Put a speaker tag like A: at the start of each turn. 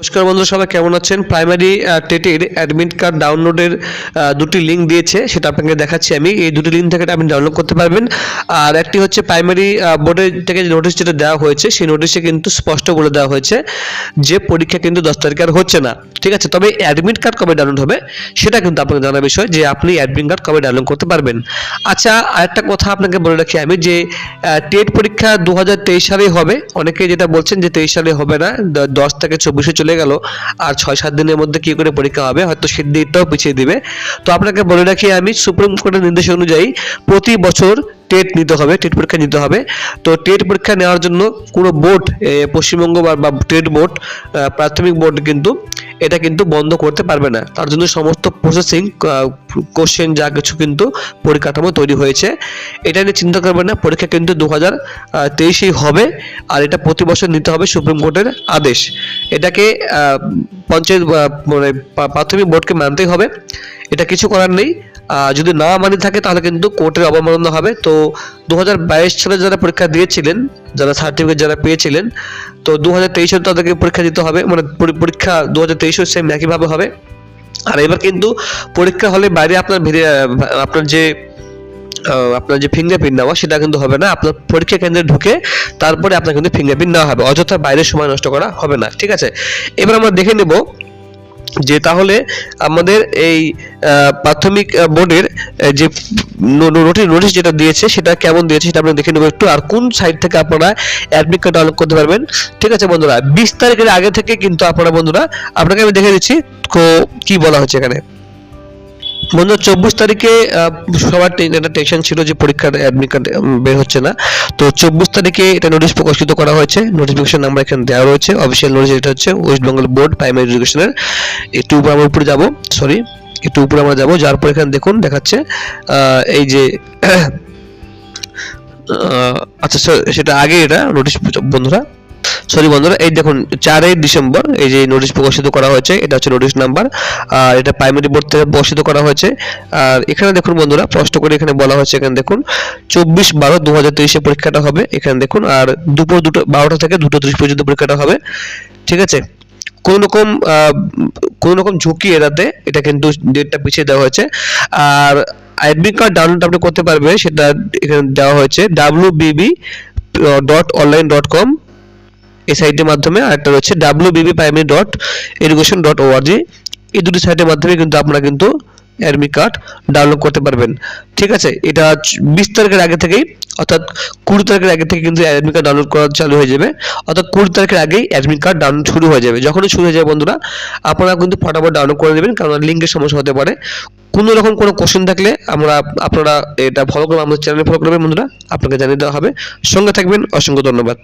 A: নমস্কার বন্ধু সবাই কেমন আছেন? প্রাইমারি টেটের অ্যাডমিট কার্ড ডাউনলোডের দুটি লিঙ্ক দিয়েছে, সেটা আপনাকে দেখাচ্ছি আমি। এই দুটি লিঙ্ক থেকে আপনি ডাউনলোড করতে পারবেন। আর একটি হচ্ছে প্রাইমারি বোর্ডের থেকে নোটিশ যেটা দেওয়া হয়েছে, সেই নোটিশে কিন্তু স্পষ্ট বলে দেওয়া হয়েছে যে পরীক্ষা কিন্তু দশ তারিখে আর হচ্ছে না। ঠিক আছে? তবে অ্যাডমিট কার্ড কবে ডাউনলোড হবে, সেটা কিন্তু আপনাকে জানার বিষয় যে আপনি অ্যাডমিট কার্ড কবে ডাউনলোড করতে পারবেন। আচ্ছা আরেকটা কথা আপনাকে বলে রাখি আমি যে টেট পরীক্ষা দু হাজার তেইশ সালেই হবে। অনেকে যেটা বলছেন যে তেইশ সালে হবে না দশ থেকে চব্বিশে চলে গেল। আর ছয় সাত দিনের মধ্যে কি করে পরীক্ষা হবে, হয়তো সেই ডেটটাও পিছিয়ে দিবে। তো আপনাকে বলে রাখি আমি সুপ্রিম কোর্টের নির্দেশ অনুযায়ী প্রতি বছর টেট নিতে হবে, টেট পরীক্ষা নিতে হবে। তো টেট পরীক্ষা নেওয়ার জন্য কোনো বোর্ড পশ্চিমবঙ্গ বা- টেট বোর্ড প্রাথমিক বোর্ড কিন্তু এটা কিন্তু বন্ধ করতে পারবে না। তার জন্য সমস্ত প্রসেসিং কোশ্চেন যা কিছু কিন্তু পরিকাঠামো তৈরি হয়েছে। এটা নিয়ে চিন্তা করবেন না, পরীক্ষা কিন্তু দু হাজার তেইশেই হবে আর এটা প্রতি বছর নিতে হবে সুপ্রিম কোর্টের আদেশ। এটাকে পঞ্চায়েত মানে প্রাথমিক বোর্ডকে মানতেই হবে। এটা কিছু করার নেই। যদি না মানি থাকে, তাহলে কিন্তু কোর্টের অবমাননা হবে। তো দু হাজার বাইশ সালে যারা পরীক্ষা দিয়েছিলেন, যারা সার্টিফিকেট যারা পেয়েছিলেন, তো দু হাজার তেইশে তাদেরকে পরীক্ষা দিতে হবে। মানে পরীক্ষা দু হাজার তেইশেও সেম একইভাবে হবে। আর এবার কিন্তু পরীক্ষা হলে বাইরে আপনার আপনার যে আপনার যে ফিঙ্গারপ্রিন্ট নেওয়া, সেটা কিন্তু হবে না। আপনার পরীক্ষা কেন্দ্রে ঢুকে তারপরে আপনার কিন্তু ফিঙ্গারপ্রিন্ট নেওয়া হবে। অযথা বাইরে সময় নষ্ট করা হবে না। ঠিক আছে? এবার আমরা দেখে নেব যে তাহলে আমাদের এই প্রাথমিক বোর্ডের যে নোটিশ নোটিশ যেটা দিয়েছে সেটা কেমন দিয়েছে সেটা আমরা দেখে নেব একটু আর কোন সাইট থেকে আপনারা অ্যাডমিট কার্ড ডাউনলোড করতে পারবেন। ঠিক আছে বন্ধুরা, বিশ তারিখের আগে থেকে কিন্তু আপনারা বন্ধুরা, আপনাকে আমি দেখে দিচ্ছি কো- কি বলা হচ্ছে এখানে। বন্ধু, চব্বিশ তারিখে সবার একটা টেনশন ছিল যে পরীক্ষার অ্যাডমিট কার্ড বের হচ্ছে না। তো চব্বিশ তারিখে এটা নোটিশ প্রকাশিত করা হয়েছে। নোটিফিকেশন নাম্বার এখানে দেওয়া রয়েছে। অফিসিয়াল নোটিশ এটা হচ্ছে ওয়েস্ট বেঙ্গল বোর্ড প্রাইমারি এডুকেশনের একটু উপরে আমরা উপরে যাব সরি একটু উপরে আমরা যাব। যার পর এখানে দেখুন, দেখাচ্ছে এই যে আচ্ছা সেটা আগে এটা নোটিশ বন্ধুরা সরি বন্ধুরা, এই দেখুন, চারই ডিসেম্বর, এই যে নোটিশ প্রকাশিত করা হয়েছে, এটা হচ্ছে নোটিশ নাম্বার আর এটা প্রাইমারি বোর্ড থেকে প্রকাশিত করা হয়েছে। আর এখানে দেখুন বন্ধুরা স্পষ্ট করে এখানে বলা হয়েছে, এখানে দেখুন, চব্বিশ বারো দু হাজার তেইশে পরীক্ষাটা হবে, এখানে দেখুন, আর দুপুর দুটো, বারোটা থেকে দুটো ত্রিশ পর্যন্ত পরীক্ষাটা হবে, ঠিক আছে? কোন রকম কোন রকম ঝুঁকি এড়াতে এটা কিন্তু ডেটটা পিছিয়ে দেওয়া হয়েছে। আর অ্যাডমিট কার্ড ডাউনলোড আপনি করতে পারবে, সেটা এখানে দেওয়া হয়েছে ডাব্লিউ বিবি ডট অনলাইন ডট কম এই সাইটের মাধ্যমে, আরেকটা রয়েছে W BB primary dot education dot O R G এই দুটি সাইটের মাধ্যমে কিন্তু আপনারা কিন্তু অ্যাডমিট কার্ড ডাউনলোড করতে পারবেন। ঠিক আছে? এটা বিশ তারিখের আগে থেকেই, অর্থাৎ কুড়ি তারিখের আগে থেকে কিন্তু অ্যাডমিট কার্ড ডাউনলোড করা চালু হয়ে যাবে। অর্থাৎ কুড়ি তারিখের আগেই অ্যাডমিট কার্ড ডাউনলোড শুরু হয়ে যাবে। যখনই শুরু হয়ে যাবে বন্ধুরা, আপনারা কিন্তু ফটাফট ডাউনলোড করে দেবেন কারণ লিঙ্কের সমস্যা হতে পারে। কোনো রকম কোনো কোশ্চেন থাকলে আমরা, আপনারা এটা ফলো করবেন, আমাদের চ্যানেল ফলো করবেন বন্ধুরা। আপনাকে জানিয়ে দেওয়া হবে। সঙ্গে থাকবেন, অসংখ্য ধন্যবাদ।